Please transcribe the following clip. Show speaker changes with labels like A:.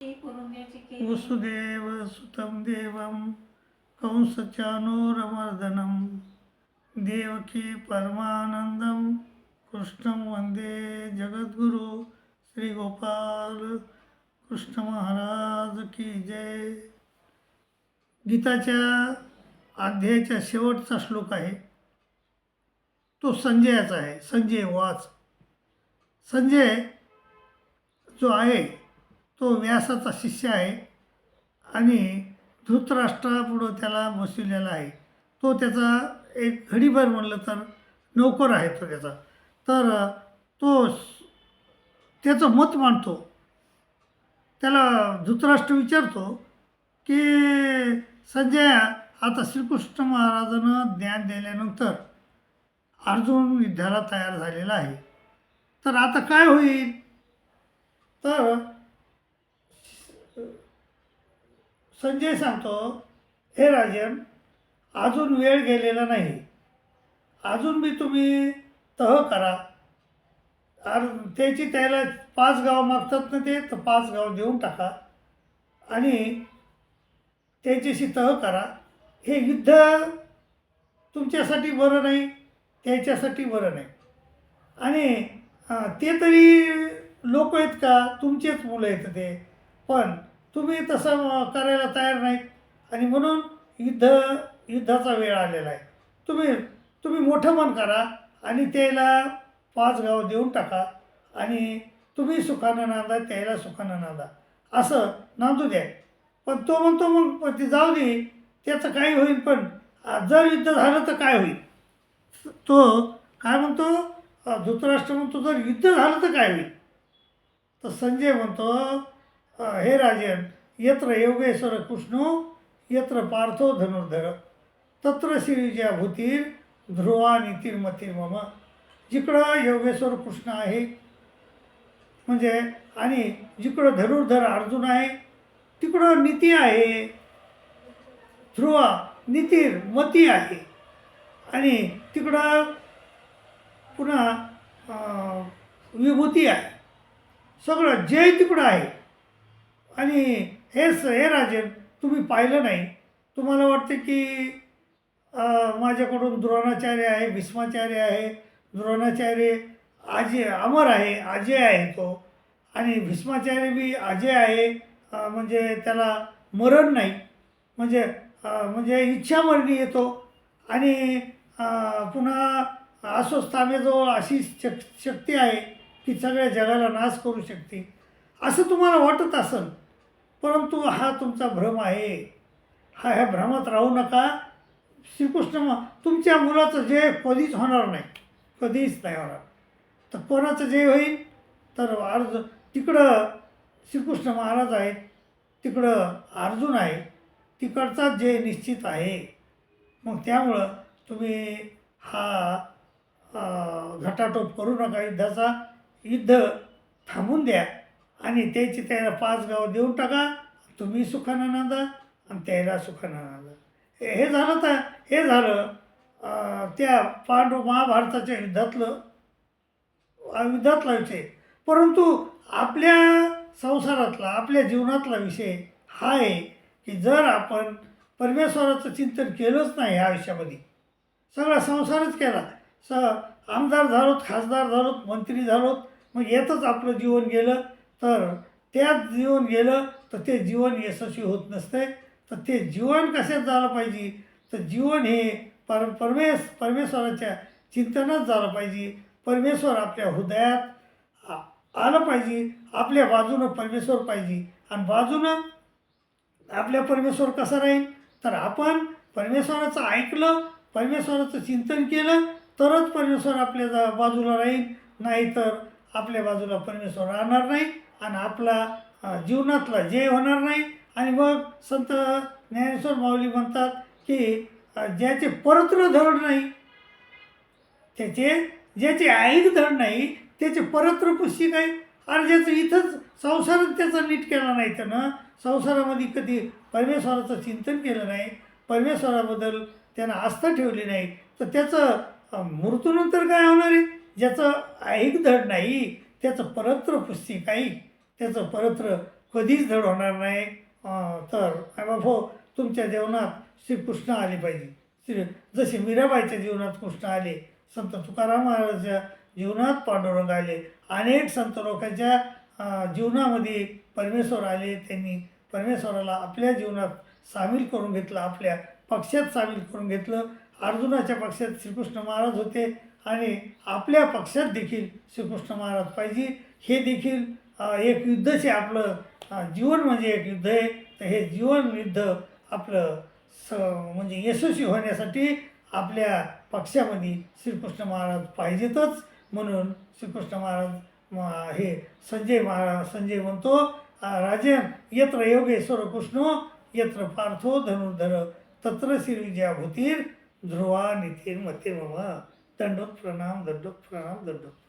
A: वसुदेव सुतं देवं कंसचानूरमर्दनं देवकी परमानंदम कृष्णं वंदे जगद्गुरु श्री गोपाल कृष्ण महाराज की जय। गीताच्या अध्यायाच्या शेवटचा श्लोक आहे. तो संजयाचा आहे. संजय वाच. संजय जो आहे तो व्यासाचा शिष्य आहे. आणि धृतराष्ट्रापुढं त्याला बसविलेला आहे. तो त्याचा एक घडीभर म्हणलं तर नोकर आहे तो त्याचा. तर तो त्याचं मत मांडतो. त्याला धृतराष्ट्र विचारतो की संजय आता श्रीकृष्ण महाराजानं ज्ञान दिल्यानंतर अर्जुन युद्धाला तयार झालेला आहे. तर आता काय होईल? तर संजय सांगतो हे राजन अजून वेळ गेलेला नाही. अजून बी तुम्ही तह करा. और त्याची त्याला पाच गाव मागतात ना ते तर पाच गाव देऊन टाका. आणि त्याच्याशी तह करा. हे युद्ध तुमच्यासाठी बरं नाही त्याच्यासाठी बरं नाही. आणि ते तरी लोक आहेत का? तुमचेच मुलं आहेत ते. पण तुम्ही तसं करायला तयार नाही आणि म्हणून युद्ध युद्धाचा वेळ आलेला आहे. तुम्ही तुम्ही मोठं मन करा आणि त्याला पाच गाव देऊन टाका. आणि तुम्ही सुखानं नांदा त्याला सुखानं नांदा. असं नांदू द्या. पण तो म्हणतो मग ती ते जाऊ दे. त्याचं काही होईल पण जर युद्ध झालं तर काय होईल? तो काय म्हणतो धृतराष्ट्र म्हणतो जर युद्ध झालं तर काय होईल? तर संजय म्हणतो हे राजन यत्र योगेश्वर कृष्णो यत्र पार्थो धनुर्धर। तत्र श्रीज्या भूतीर ध्रुवा नीतीर मम जिकडं योगेश्वर कृष्ण आहे म्हणजे आणि जिकडं धनुर्धर अर्जुन आहे तिकडं नीती आहे ध्रुवा नितीर मती आहे आणि तिकडं पुन्हा विभूती आहे. सगळं जय तिकडं आहे. आणि हे स हे राजन तुम्ही पाहिलं नाही. तुम्हाला वाटते की माझ्याकडून द्रोणाचार्य आहे भीष्माचार्य आहे द्रोणाचार्य अजय अमर आहे अजय आहे तो. आणि भीष्माचार्य बी अजय आहे म्हणजे त्याला मरण नाही. म्हणजे म्हणजे म्हणजे इच्छामरणी येतो. आणि पुन्हा अस्वस्थामेजवळ अशी शक शक्ती आहे की सगळ्या जगाला नाश करू शकते. असं तुम्हाला वाटत असेल? परंतु हा तुमचा भ्रम आहे. हा ह्या भ्रमात राहू नका. श्रीकृष्ण म- तुमच्या मुलाचं जय कधीच होणार नाही. कधीच नाही होणार. तर कोणाचं जय होईल? तर अर्ज तिकडं श्रीकृष्ण महाराज आहेत. तिकडं अर्जुन आहे. तिकडचा जय निश्चित आहे. मग त्यामुळं तुम्ही हा घटाटोप करू नका. युद्धाचा युद्ध थांबून द्या. आणि त्याची त्याला पाच गाव देऊन टाका. तुम्ही सुखानं नांदा आणि त्याला सुखानं नांदा. हे झालं तर हे झालं त्या पांडव महाभारताच्या युद्धातलं युद्धातला विषय. परंतु आपल्या संसारातला आपल्या जीवनातला विषय हा आहे की जर आपण परमेश्वराचं चिंतन केलंच नाही ह्या आयुष्यामध्ये सगळा संसारच केला. स आमदार झालोत खासदार झालोत मंत्री झालोत मग येतच आपलं जीवन गेलं. तर त्यात जीवन गेलं तर ते जीवन यशस्वी होत नसते तर ते जीवन कशात झालं पाहिजे? तर जीवन हे पर परमेश परमेश्वराच्या चिंतनात झालं पाहिजे. परमेश्वर आपल्या हृदयात आलं पाहिजे. आपल्या बाजूनं परमेश्वर पाहिजे. आणि बाजूनं आपल्या परमेश्वर कसा राहील? तर आपण परमेश्वराचं ऐकलं परमेश्वराचं चिंतन केलं तरच परमेश्वर आपल्या जा- बाजूला राहील. नाहीतर आपल्या बाजूला परमेश्वर राहणार नाही आणि आपला जीवनातला जय होणार नाही. आणि मग संत ज्ञानेश्वर माऊली म्हणतात की ज्याचे परत्र धड नाही त्याचे ज्याचे आईक धड नाही त्याचे परत्र पुष्टी आहे अरे ज्याचं इथंच संसारात त्याचा नीट केला नाही त्यानं संसारामध्ये कधी परमेश्वराचं चिंतन केलं नाही परमेश्वराबद्दल त्यानं आस्था ठेवली नाही तर त्याचं मृत्यूनंतर काय होणार आहे? ज्याचं ऐक धड नाही त्याचं परत्र पुस्तिक काही त्याचं परत्र कधीच धड होणार नाही. तर बाबा हो, तुमच्या जीवनात श्रीकृष्ण आले पाहिजे. श्री जसे मीराबाईच्या जीवनात कृष्ण आले संत तुकाराम महाराजांच्या जीवनात पांडुरंग आले अनेक संत लोकांच्या जीवनामध्ये परमेश्वर आले त्यांनी परमेश्वराला आपल्या जीवनात सामील करून घेतलं आपल्या पक्षात सामील करून घेतलं. अर्जुनाच्या पक्षात श्रीकृष्ण महाराज होते. आणि आपल्या पक्षात देखील श्रीकृष्ण महाराज पाहिजे. हे देखील एक युद्धच आहे आपलं जीवन म्हणजे एक युद्ध आहे. तर हे जीवन युद्ध आपलं स म्हणजे यशस्वी होण्यासाठी आपल्या पक्षामध्ये श्रीकृष्ण महाराज पाहिजेतच. म्हणून श्रीकृष्ण महाराज हे संजय महाराज संजय म्हणतो राजन यत्र योगेश्वर कृष्ण यत्र पार्थो धनुर्धर तत्र श्रीविजया भूतीर ध्रुवा नितीर मते मम दंडोत प्रणाम दंडोत प्रणाम दंडोत